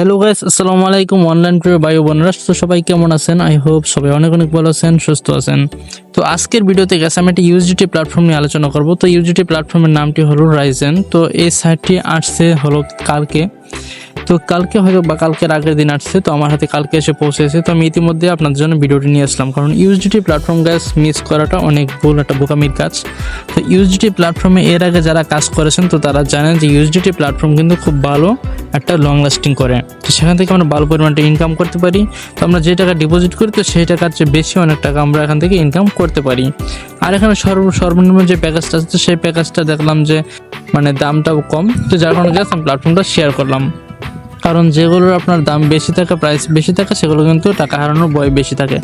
Hello guys আসসালামু আলাইকুম online প্রিয় বায়ু বোনেরা তো সবাই কেমন আছেন? আই হোপ সবাই অনেক অনেক ভালো আছেন, সুস্থ আছেন। তো আজকের ভিডিওতে গেছে আমি একটা ইউজিটি প্ল্যাটফর্ম নিয়ে আলোচনা করব। তো ইউজিটি প্ল্যাটফর্মের নামটি হলো রাইজেন তো এই সাইটটি আসছে হলো কালকে। তো কালকে হয়তো বা কালকের আগের দিন আসছে, তো আমার হাতে কালকে এসে পৌঁছেছে। তো আমি ইতিমধ্যে আপনাদের জন্য ভিডিওটি নিয়ে আসলাম, কারণ ইউজিটি প্ল্যাটফর্ম গ্যাস মিস করাটা অনেক ভুল, একটা বোকামির কাজ। তো ইউজিটি প্ল্যাটফর্মে এর আগে যারা কাজ করেছেন, তো তারা জানেন যে ইউজিটি প্ল্যাটফর্ম কিন্তু খুব ভালো, একটা লং লাস্টিং করে। তো সেখান থেকে আমরা ভালো পরিমাণটা ইনকাম করতে পারি। তো আমরা যে টাকা ডিপোজিট করি, তো সেই টাকার চেয়ে বেশি অনেক টাকা আমরা এখান থেকে ইনকাম করতে পারি। আর এখানে সর্ব, সর্বনিম্ন যে প্যাকেজটা আছে সেই প্যাকেজটা দেখলাম যে মানে দামটাও কম। তো যার কারণে আমি প্ল্যাটফর্মটা শেয়ার করলাম। কারণ যেগুলোর আপনার দাম বেশি থাকে প্রাইস বেশি থাকে, সেগুলো কিন্তু টাকা হারানোর ভয় বেশি থাকে।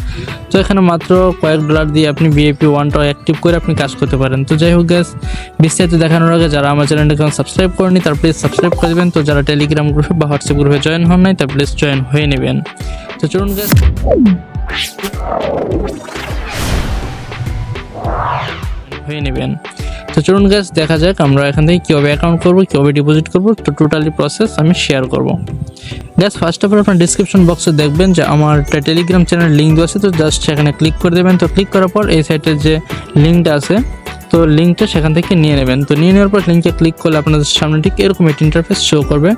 তো এখানে মাত্র কয়েক ডলার দিয়ে আপনি বিএপি ওয়ানটা অ্যাক্টিভ করে আপনি কাজ করতে পারেন। তো যাই হোক গ্যাস বিস্তারিত দেখানোর আগে যারা আমার চ্যানেলটাকে সাবস্ক্রাইব করেনি তার প্লিজ সাবস্ক্রাইব করে দেবেন। তো যারা টেলিগ্রাম গ্রুপে বা হোয়াটসঅ্যাপ গ্রুপে জয়েন হন নাই, তার প্লিজ জয়েন হয়ে নেবেন। তো চলুন গ্যাস হয়ে নেবেন। তো চলুন গ্যাস দেখা যাক আমরা এখান থেকে কীভাবে অ্যাকাউন্ট করব, কীভাবে ডিপোজিট করব, তো টোটালি প্রসেস আমি শেয়ার করব। গ্যাস ফার্স্ট অফ অল আপনার ডিসক্রিপশন বক্সে দেখবেন যে আমার টেলিগ্রাম চ্যানেল লিঙ্ক আছে, তো জাস্ট সেখানে ক্লিক করে দেবেন। তো ক্লিক করার পর এই সাইটের যে লিঙ্কটা আছে তো লিঙ্কটা সেখান থেকে নিয়ে নেবেন। তো নিয়ে নেওয়ার পর লিঙ্কে ক্লিক করলে আপনাদের সামনে ঠিক এরকম একটি ইন্টারফেস শো করবে।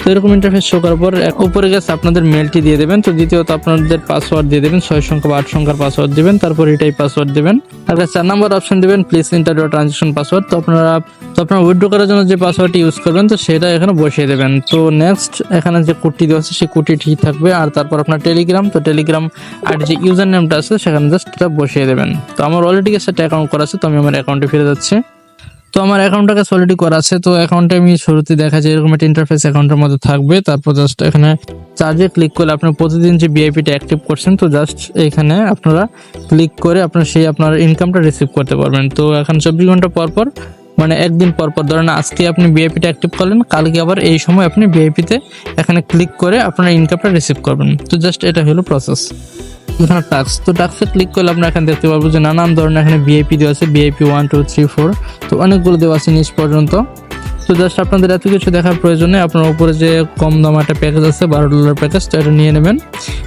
তো এরকম ইন্টারফেস শো করার পর এক উপরে গেছে আপনাদের মেলটি দিয়ে দেবেন। তো দ্বিতীয়ত আপনাদের পাসওয়ার্ড দিয়ে দেবেন, ছয় সংখ্যা বা আট সংখ্যার পাসওয়ার্ড দেবেন, তারপর এটাই পাসওয়ার্ড দেবেন। তারপর চার নম্বর অপশন দেবেন প্লিজ ইন্টার ট্রানজেকশন পাসওয়ার্ড তো আপনারা তো আপনারা উইথড্র করার জন্য যে পাসওয়ার্ডটি ইউজ করবেন, তো সেটা এখানে বসিয়ে দেবেন। তো নেক্সট এখানে যে কোডটি দেওয়া আছে, সেই কোডটি ঠিক থাকবে। আর তারপর আপনার টেলিগ্রাম তো টেলিগ্রাম আর যে ইউজার নেমটা আছে, সেখানে জাস্ট এটা বসিয়ে দেবেন। তো আমার অলরেডি গেছে একটা অ্যাকাউন্ট করা আছে, তো আমি আমার অ্যাকাউন্টে ফিরে যাচ্ছি। তো আমার অ্যাকাউন্টটাকে অলরেডি করা আছে। তো অ্যাকাউন্টে আমি শুরুতে দেখা যায় এরকম একটা ইন্টারফেস অ্যাকাউন্টের মধ্যে থাকবে। তারপর জাস্ট এখানে চার্জে ক্লিক করলে আপনার প্রতিদিন যে বিআইপিটা অ্যাক্টিভ করছেন, তো জাস্ট এখানে আপনারা ক্লিক করে আপনার সেই আপনার ইনকামটা রিসিভ করতে পারবেন। তো এখন চব্বিশ ঘণ্টা পর পর মানে একদিন পর পর, ধরেন আজকে আপনি বিআইপিটা অ্যাক্টিভ করলেন, কালকে আবার এই সময় আপনি বিআইপিতে এখানে ক্লিক করে আপনার ইনকামটা রিসিভ করবেন। তো জাস্ট এটা হলো প্রসেস এখানে টাক্স তো টাক্সে ক্লিক করলে আমরা এখানে দেখতে পারব যে নানান ধরনের এখানে ভিআইপি দেওয়া আছে VIP one two three four তো অনেকগুলো দেওয়া আছে নিচ পর্যন্ত। তো জাস্ট আপনাদের এত কিছু দেখার প্রয়োজন নেই, আপনার উপরে যে কম দাম একটা প্যাকেজ আছে, বারো ডলার প্যাকেজ তো এটা নিয়ে নেবেন।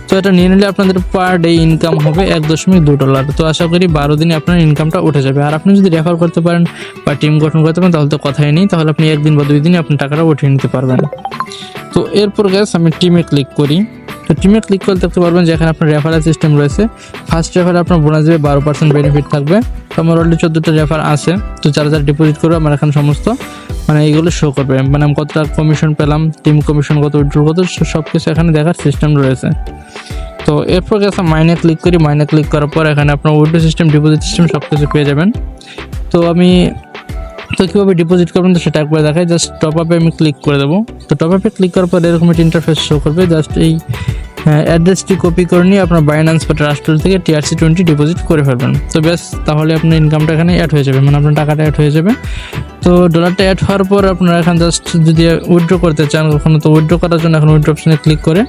তো এটা নিয়ে নিলে আপনাদের পার ডে ইনকাম হবে এক দশমিক দু ডলার তো আশা করি বারো দিনে আপনার ইনকামটা উঠে যাবে। আর আপনি যদি রেফার করতে পারেন বা টিম গঠন করতে পারেন, তাহলে তো কথাই নেই। তাহলে আপনি একদিন বা দুই দিনে আপনি টাকাটা উঠিয়ে নিতে পারবেন। তো এরপর গ্যাস আমি টিমে ক্লিক করি। তো টিমে ক্লিক করলে দেখতে পারবেন যে এখানে আপনার রেফারেল সিস্টেম রয়েছে। ফার্স্ট রেফারে আপনার বোনাস দেবে, বারো পার্সেন্ট বেনিফিট থাকবে। তো আমার অলরেডি চোদ্দোটা রেফার আছে। তো যারা যারা ডিপোজিট করবে, আমার এখানে সমস্ত মানে এইগুলো শো করবে। মানে আমি কত কমিশন পেলাম টিম কমিশন কত উইথড্র কত সব কিছু এখানে দেখার সিস্টেম রয়েছে। তো এরপর গেছে মাইনে ক্লিক করি। মাইনে ক্লিক করার পর এখানে আপনার উইথড্র সিস্টেম ডিপোজিট সিস্টেম সব কিছু পেয়ে যাবেন। তো আমি, তো কীভাবে ডিপোজিট করবেন তো সেটা একবার দেখাই। জাস্ট টপ আপে আমি ক্লিক করে দেবো। তো টপ আপে ক্লিক করার পর এরকম একটা ইন্টারফেস শো করবে। জাস্ট এই অ্যাড্রেসটি কপি করে নিয়ে আপনার বাইন্যান্স বা ট্রাস্টল থেকে টিআরসি টোয়েন্টি ডিপোজিট করে ফেলবেন। তো ব্যাস, তাহলে আপনার ইনকামটা এখানে অ্যাড হয়ে যাবে। মানে আপনার টাকাটা অ্যাড হয়ে যাবে। তো ডলারটা অ্যাড হওয়ার পর আপনারা এখন জাস্ট যদি উইথড্র করতে চান, কখনো তো উইথড্র করার জন্য এখন উইথড্র অপশনে ক্লিক করে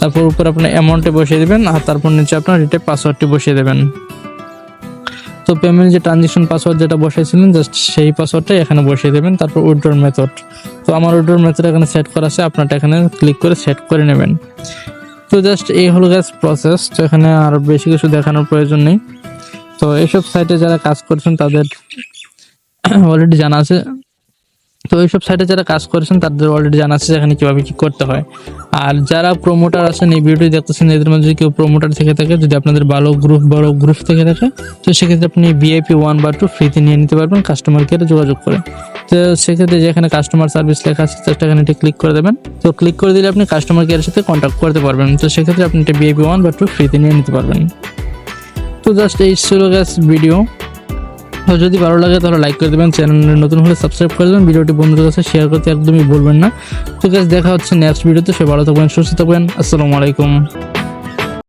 তারপর উপর আপনার অ্যামাউন্টে বসিয়ে দেবেন আর তারপর নিচে আপনার রিটে পাসওয়ার্ডটি বসিয়ে দেবেন। তো পেমেন্ট যে ট্রানজেকশন পাসওয়ার্ড যেটা বসাইছিলেন জাস্ট সেই পাসওয়ার্ডটাই এখানে বসিয়ে দেবেন, তারপর উইথড্রর মেথড তো আমার উইথড্রর মেথড এখানে সেট করা আছে, আপনারটা এখানে ক্লিক করে সেট করে নেবেন। তো জাস্ট এই হলো গ্যাস প্রসেস তো এখানে আর বেশি কিছু দেখানোর প্রয়োজন নেই। তো এইসব সাইটে যারা কাজ করছেন, তাদের অলরেডি জানা আছে। তো এইসব সাইটে যারা কাজ করেছেন, তাদের অলরেডি জানা আছে এখানে কীভাবে কী করতে হয়। আর যারা প্রোমোটার আছেন, এই ভিডিওটি দেখতেছেন, এদের মধ্যে কেউ প্রোমোটার থেকে থাকে, যদি আপনাদের ভালো গ্রুপ বড় গ্রুপ থেকে থাকে, তো সেক্ষেত্রে আপনি ভিআইপি ওয়ান বা টু ফ্রিতে নিয়ে নিতে পারবেন কাস্টমার কেয়ারে যোগাযোগ করে। তো সেক্ষেত্রে যেখানে কাস্টমার সার্ভিস লেখা আছে জাস্ট এখানে এটি ক্লিক করে দেবেন। তো ক্লিক করে দিলে আপনি কাস্টমার কেয়ারের সাথে কন্ট্যাক্ট করতে পারবেন। তো সেক্ষেত্রে আপনি এটা ভিআইপি ওয়ান বা টু ফ্রিতে নিয়ে নিতে পারবেন। তো জাস্ট এই গ্যাস ভিডিও তো যদি ভালো লাগে তাহলে লাইক করে দেবেন। চ্যানেলে নতুন হলে সাবস্ক্রাইব করে দেবেন। ভিডিওটি বন্ধুদের কাছে শেয়ার করতে একদমই ভুলবেন না। তো গাছ দেখা হচ্ছে নেক্সট ভিডিওতে সে ভালো থাকবেন, সুস্থ থাকবেন। আসসালামু আলাইকুম।